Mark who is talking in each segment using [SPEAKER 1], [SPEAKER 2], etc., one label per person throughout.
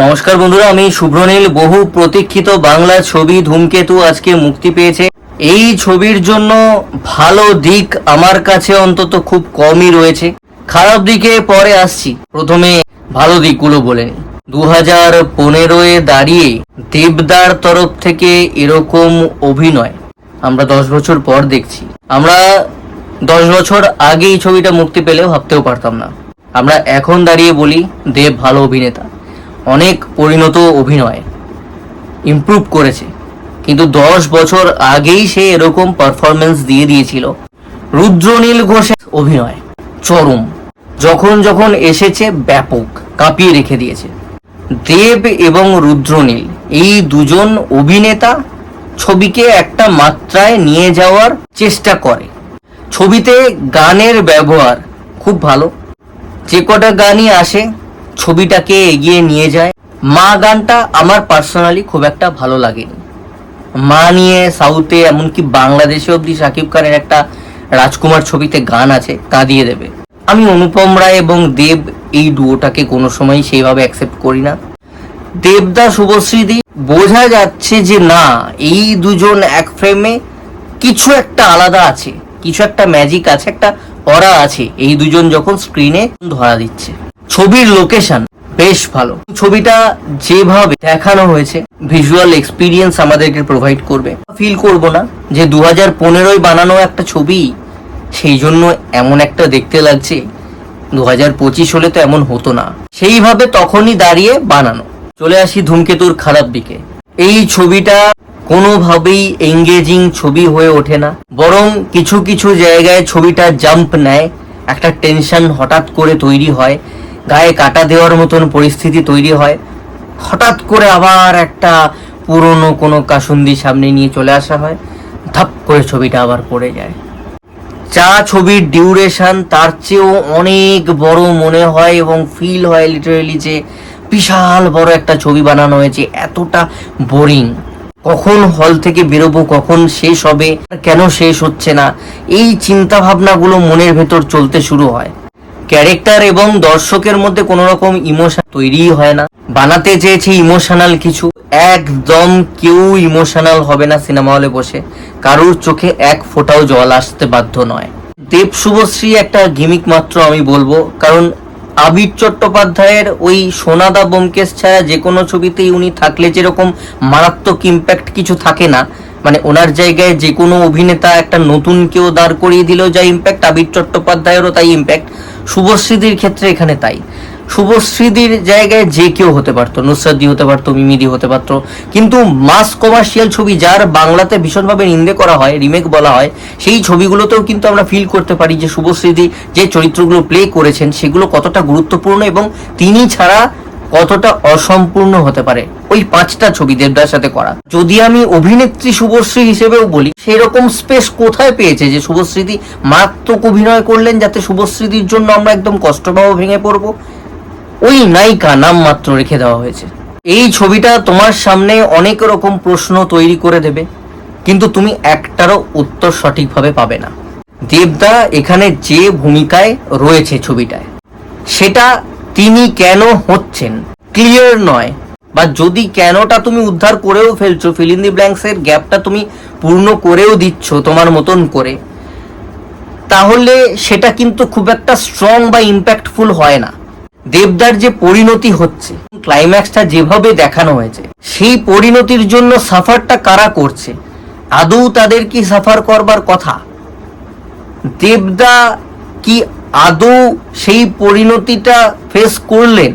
[SPEAKER 1] নমস্কার বন্ধুরা, আমি শুভ্রনীল। বহু প্রতীক্ষিত বাংলা ছবি ধূমকেতু আজকে মুক্তি পেয়েছে। এই ছবির জন্য ভালো দিক আমার কাছে অন্তত খুব কমই রয়েছে। খারাপ দিকে পরে আসছি। প্রথমে ভালো দিকগুলো বলে দু হাজার পনেরোয় দাঁড়িয়ে দেবদার তরফ থেকে এরকম অভিনয় আমরা দশ বছর পর দেখছি। আমরা দশ বছর আগে এই ছবিটা মুক্তি পেলেও ভাবতেও পারতাম না। আমরা এখন দাঁড়িয়ে বলি, দেব ভালো অভিনেতা। অনেক পরিণত অভিনয় ইমপ্রুভ করেছে। কিন্তু দশ বছর আগেই সে এরকম পারফরমেন্স দিয়ে দিয়েছিল। রুদ্রনীল ঘোষের অভিনয় চরম, যখন যখন এসেছে ব্যাপক, কাঁপিয়ে রেখে দিয়েছে। দেব এবং রুদ্রনীল, এই দুজন অভিনেতা ছবিকে একটা মাত্রায় নিয়ে যাওয়ার চেষ্টা করে। ছবিতে গানের ব্যবহার খুব ভালো, যে কটা গানই আসে ছবিটাকে এগিয়ে নিয়ে যায়। মা গানটা আমার পার্সোনালি খুব একটা ভালো লাগেনি মা নিয়ে সাউথে এমনকি বাংলাদেশে অবধি শাকিব খানের একটা রাজকুমার ছবিতে গান আছে কাঁদিয়ে দেবে। আমি অনুপম রায় এবং দেব এই ডুয়োটাকে কোনো সময় সেইভাবে অ্যাকসেপ্ট করি না। দেবদা, শুভশ্রীদি, বোঝা যাচ্ছে যে না, এই দুজন এক ফ্রেমে কিছু একটা আলাদা আছে, কিছু একটা ম্যাজিক আছে, একটা অরা আছে। এই দুজন যখন স্ক্রিনে ধরা দিচ্ছে। ছবির লোকেশন বেশ ভালো। ছবিটা যেভাবে দেখানো হয়েছে ভিজুয়াল এক্সপিরিয়েন্স আমাদেরকে প্রোভাইড করবে। ফিল করব না যে দু হাজার বানানো একটা ছবি, সেই জন্য এমন একটা দেখতে লাগছে দু হাজার পঁচিশ হলে তো এমন হতো না। সেইভাবে তখনই দাঁড়িয়ে বানানো। চলে আসি ধূমকেতুর খারাপ দিকে। এই ছবিটা কোনোভাবেই এঙ্গেজিং ছবি হয়ে ওঠে না, বরং কিছু কিছু জায়গায় ছবিটা জাম্প নেয়, একটা টেনশন হঠাৎ করে তৈরি হয় গায়ে কাটা দেওয়ার মতন পরিস্থিতি তৈরি হয়। হঠাৎ করে আবার একটা পুরনো কোনো কাসুন্দি সামনে নিয়ে চলে আসা হয়। ধাপ করে ছবিটা আবার পড়ে যায়। যা ছবির ডিউরেশন, তার চেয়েও অনেক বড় মনে হয় এবং ফিল হয় লিটারেলি যে বিশাল বড় একটা ছবি বানানো হয়েছে, এতটা বোরিং কখন হল থেকে বেরোবো, কখন শেষ হবে কেন শেষ হচ্ছে না, এই চিন্তা ভাবনাগুলো মনের ভেতর চলতে শুরু হয়। ক্যারেক্টার এবং দর্শকের মধ্যে কোনো রকম ইমোশন তৈরিই হয় না। বানাতে চেয়েছে ইমোশনাল কিছু। একদম কেউ ইমোশনাল হবে না সিনেমা হলে বসে। কারোর চোখে এক ফোঁটাও জল আসতে বাধ্য নয়। দেব শুভশ্রী একটা গিমিক মাত্র আমি বলব। কারণ আবির চট্টোপাধ্যায়ের ওই সোনাদা বোমকেশ ছায়া যে কোনো ছবিতেই উনি থাকলে যেরকম মারাত্মক ইম্প্যাক্ট কিছু থাকে না মানে ওনার জায়গায় যে কোনো অভিনেতা একটা নতুন কেউ দাঁড় করিয়ে দিলেও যা ইম্প্যাক্ট আবির চট্টোপাধ্যায়েরও তাই ইম্প্যাক্ট শুভশ্রীদির ক্ষেত্রে এখানে তাই। শুভশ্রীদির জায়গায় যে কেউ হতে পারতো নুসরাতদি হতে পারতো, মিমিদি হতে পারতো। কিন্তু মাস কমার্শিয়াল ছবি যার বাংলাতে ভীষণভাবে নিন্দে করা হয় রিমেক বলা হয়, সেই ছবিগুলোতেও কিন্তু আমরা ফিল করতে পারি যে শুভশ্রীদি যে চরিত্রগুলো প্লে করেছেন, সেগুলো কতটা গুরুত্বপূর্ণ এবং তিনি ছাড়া কতটা অসম্পূর্ণ হতে পারে ওই পাঁচটা ছবি দেবদার সাথে করা। যদি আমি অভিনেত্রী শুভশ্রী হিসেবেও বলি সেই রকম স্পেস কোথায় পেয়েছে যে শুভশ্রীদি মারাত্মক অভিনয় করলেন যাতে শুভশ্রীদির জন্য আমরা একদম কষ্ট পাবো ভেঙে পড়ব? ওই নায়িকা নাম মাত্র রেখে দেওয়া হয়েছে। এই ছবিটা তোমার সামনে অনেক রকম প্রশ্ন তৈরি করে দেবে, কিন্তু তুমি একটারও উত্তর সঠিকভাবে পাবে না। দেবদা এখানে যে ভূমিকায় রয়েছে ছবিটায়, সেটা তিনি কেন হচ্ছেন? ক্লিয়ার নয়। বা যদি কেনটা তুমি উদ্ধার করেও ফেলছো ফিল ইন দি ব্ল্যাঙ্কসের গ্যাপটা তুমি পূর্ণ করেও দিচ্ছ তোমার মতন করে, তাহলে সেটা কিন্তু খুব একটা স্ট্রং বা ইম্প্যাক্টফুল হয় না। দেবদার যে পরিণতি হচ্ছে ক্লাইম্যাক্সটা যেভাবে দেখানো হয়েছে, সেই পরিণতির জন্য সাফারটা কারা করছে? আদৌ তাদের কি সাফার করবার কথা? দেবদা কি আদৌ সেই পরিণতিটা ফেস করলেন?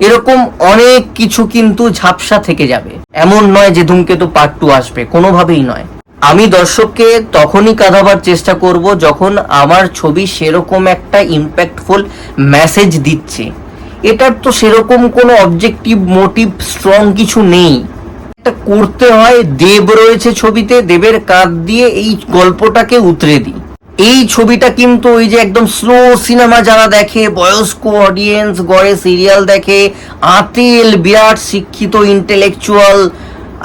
[SPEAKER 1] এরকম অনেক কিছু কিন্তু ঝাপসা থেকে যাবে। এমন নয় যে ধূমকেতু পার্ট টু আসবে, কোনোভাবেই নয়। আমি দর্শককে তখনই কাঁদাবার চেষ্টা করব যখন আমার ছবি সেরকম একটা ইম্প্যাক্টফুল মেসেজ দিচ্ছে। এটার তো সেরকম কোনো অবজেক্টিভ মোটিভ স্ট্রং কিছু নেই। একটা করতে হয়, দেব রয়েছে ছবিতে, দেবের কাঁধ দিয়ে এই গল্পটাকে উতরে দিই। এই ছবিটা কিন্তু ওই যে একদম স্লো সিনেমা যারা দেখে, বয়স্ক অডিয়েন্স গড়ে সিরিয়াল দেখে, আতেল, বিরাট শিক্ষিত intellectual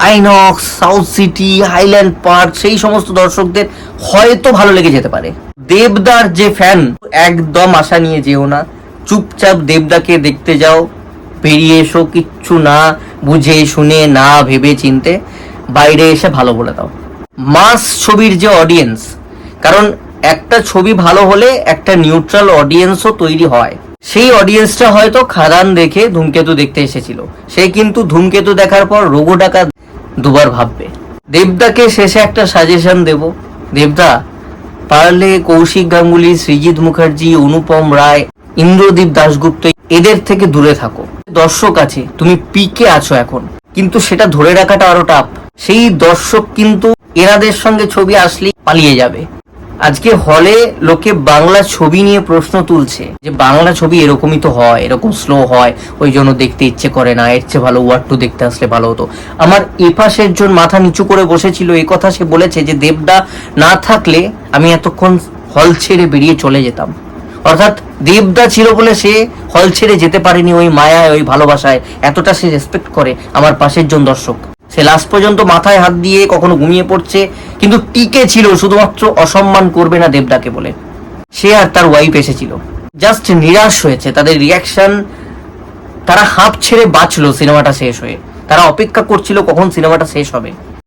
[SPEAKER 1] INOX, south city, highland park, সেই সমস্ত দর্শকদের হয়তো ভালো লেগে যেতে পারে। দেবদার যে ফ্যান একদম আশা নিয়ে যেও না। চুপচাপ দেবদাকে দেখতে যাও, বেরিয়ে এসো, কিচ্ছু না বুঝে, শুনে, না ভেবে, চিনতে। বাইরে এসে ভালো বলে দাও। মাস ছবির যে অডিয়েন্স কারণ একটা ছবি ভালো হলে একটা নিউট্রাল অডিয়েন্সও তৈরি হয়। সেই অডিয়েন্সটা হয়তো খাদান দেখে ধূমকেতু দেখতে এসেছিল। সে কিন্তু ধূমকেতু দেখার পর রঘু ডাকা দুবার ভাববে। দেবদাকে শেষে একটা সাজেশন দেব। দেবদা, পারলে কৌশিক গাঙ্গুলি, সৃজিত মুখার্জি, অনুপম রায়, ইন্দ্রদীপ দাশগুপ্ত এদের থেকে দূরে থাকো। দর্শক আছে, তুমি পিকে আছো এখন। কিন্তু সেটা ধরে রাখাটা আরও টাফ সেই দর্শক কিন্তু এনাদের সঙ্গে ছবি আসলেই পালিয়ে যাবে। আজকে হলে লোকে বাংলা ছবি নিয়ে প্রশ্ন তুলছে যে বাংলা ছবি এরকমই তো হয়, এরকম স্লো হয়, ওই জন্য দেখতে ইচ্ছে করে না, এর চেয়ে ভালো ওয়ার্ড টু দেখতে আসলে ভালো হতো। আমার এপাশের জন মাথা নিচু করে বসেছিল এই কথা সে বলেছে যে দেবদা না থাকলে আমি এতক্ষণ হল ছেড়ে বেরিয়ে চলে যেতাম। অর্থাৎ দেবদা ছিল বলে সে হল ছেড়ে যেতে পারেনি ওই মায়ায়, ওই ভালোবাসায়, এতটা সে রেসপেক্ট করে আমার পাশের জন দর্শক। সে লাস্ট পর্যন্ত মাথায় হাত দিয়ে কখনো ঘুমিয়ে পড়ছে, কিন্তু টিকে ছিল, শুধুমাত্র অসম্মান করবে না দেবদাকে বলে। সে আর তার ওয়াইফ এসেছিল। জাস্ট নিরাশ হয়েছে, তাদের রিয়াকশন তারা হাঁপ ছেড়ে বাঁচলো সিনেমাটা শেষ হয়ে। তারা অপেক্ষা করছিল কখন সিনেমাটা শেষ হবে।